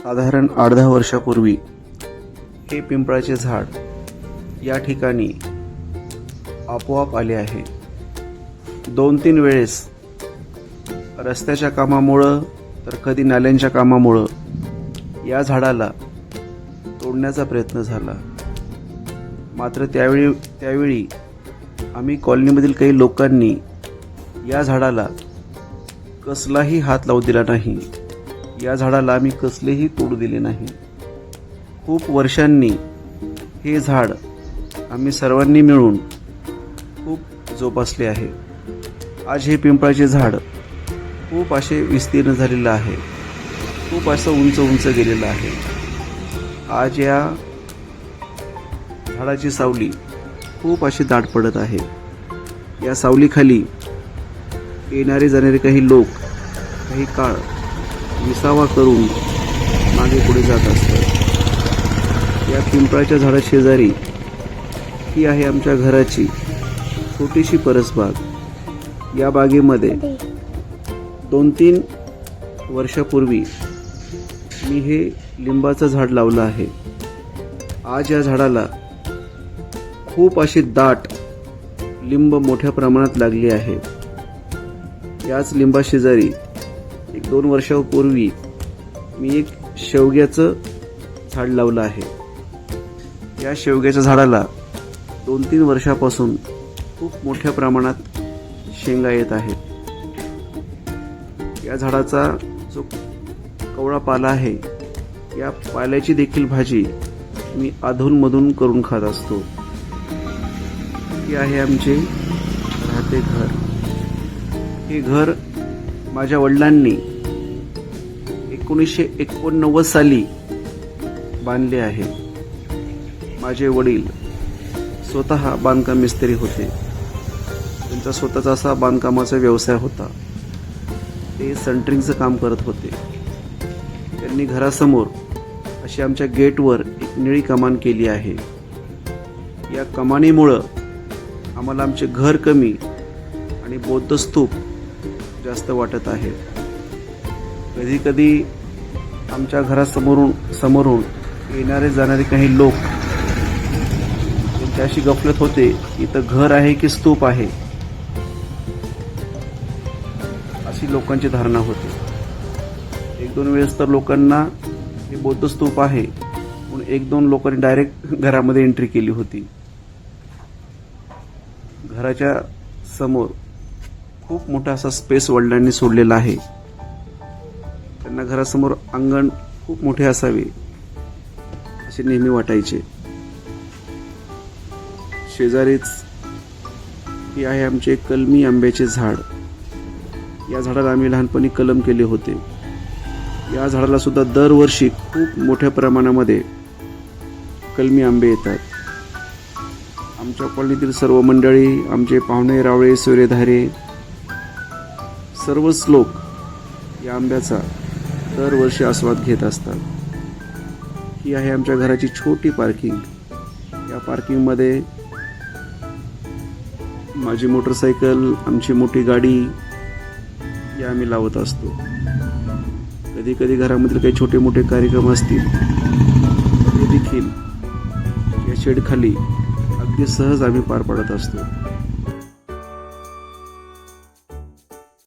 साधारण अर्धा वर्षापूर्वी हे पिंपळाचे झाड या ठिकाणी आपोआप आले आहे. दोन तीन वेळेस रस्त्याच्या कामामुळं तर कधी नाल्यांच्या कामामुळं या झाडाला तोडण्याचा प्रयत्न झाला. मात्र त्यावेळी त्यावेळी आम्ही कॉलनीमधील काही लोकांनी या झाडाला कसलाही हात लावू दिला नाही. या झाडाला आम्ही कसलेही तोडू दिले नाही. खूप वर्षांनी हे झाड आम्ही सर्वांनी मिळून खूप जोपासले आहे. आज हे पिंपळाचे झाड खूप असे विस्तीर्ण झालेलं आहे. खूप असं उंच उंच गेलेलं आहे. आज या झाडाची सावली खूप अशी दाट पडत आहे. या सावलीखाली येणारे जाणारे काही लोक काही काळ विसावा करून मागे पुढे जात असतात. या पिंपळाच्या झाडा शेजारी ही आहे आमच्या घराची छोटीशी परसबाग. या बागेमध्ये दोन तीन वर्षापूर्वी मी हे लिंबाचं झाड लावलं आहे. आज या झाडाला खूप अशी दाट लिंब मोठ्या प्रमाणात लागली आहे. याच लिंबाशेजारी एक दोन वर्षापूर्वी मी एक शेवग्याचं झाड लावलं आहे. या शेवग्याच्या झाडाला दोन तीन वर्षापासून खूप मोठ्या प्रमाणात शेंगा येत आहेत. या झाडाचा जो कवळा पाला आहे या पाल्याची देखील भाजी मी अधूनमधून करून खात असतो. हे आहे आमचे राहते घर. हे घर माझ्या वडिलांनी एकोणीसशे एकोणनव्वद साली बांधले आहे. माझे वडील स्वतः बांधकाम मिस्त्री होते. त्यांचा स्वतःचा असा बांधकामाचा व्यवसाय होता. ते सेंटरिंगचं काम करत होते. त्यांनी घरासमोर अशी आमच्या गेटवर एक निळी कमान केली आहे. या कमानीमुळं आम्हाला आमचे घर कमी आणि बौद्ध स्तूप जास्त वाटत आहे कधीकधी आमच्या घरासमोरून समोरून येणारे जाणारे काही लोक त्यांच्याशी गफलत होते इथं घर आहे की स्तूप आहे अशी लोकांची धारणा होते. एक दोन वेळेस तर लोकांना हे बौद्ध स्तूप आहे म्हणून एक दोन लोकांनी डायरेक्ट घरामध्ये एंट्री केली होती. घराच्या समोर खूप मोठा असा स्पेस वडिलांनी सोडलेला आहे. त्यांना घरासमोर अंगण खूप मोठे असावे असे नेहमी वाटायचे. शेजारीच ही आहे आमचे कलमी आंब्याचे झाड. या झाडाला आम्ही लहानपणी कलम केले होते. या झाडाला सुद्धा दरवर्षी खूप मोठ्या प्रमाणामध्ये कलमी आंबे येतात. आमच्या कॉलनीतील सर्व मंडळी आमचे पाहुणे रावळे सूर्यधारे सर्वच लोक या आंब्याचा दरवर्षी आस्वाद घेत असतात. ही आहे आमच्या घराची छोटी पार्किंग या पार्किंगमध्ये माझी मोटरसायकल आमची मोठी गाडी या आम्ही लावत असतो. कधी कधी घरामधील काही छोटे मोठे कार्यक्रम असतील ते देखील या शेडखाली अगदी सहज आम्ही पार पाडत असतो.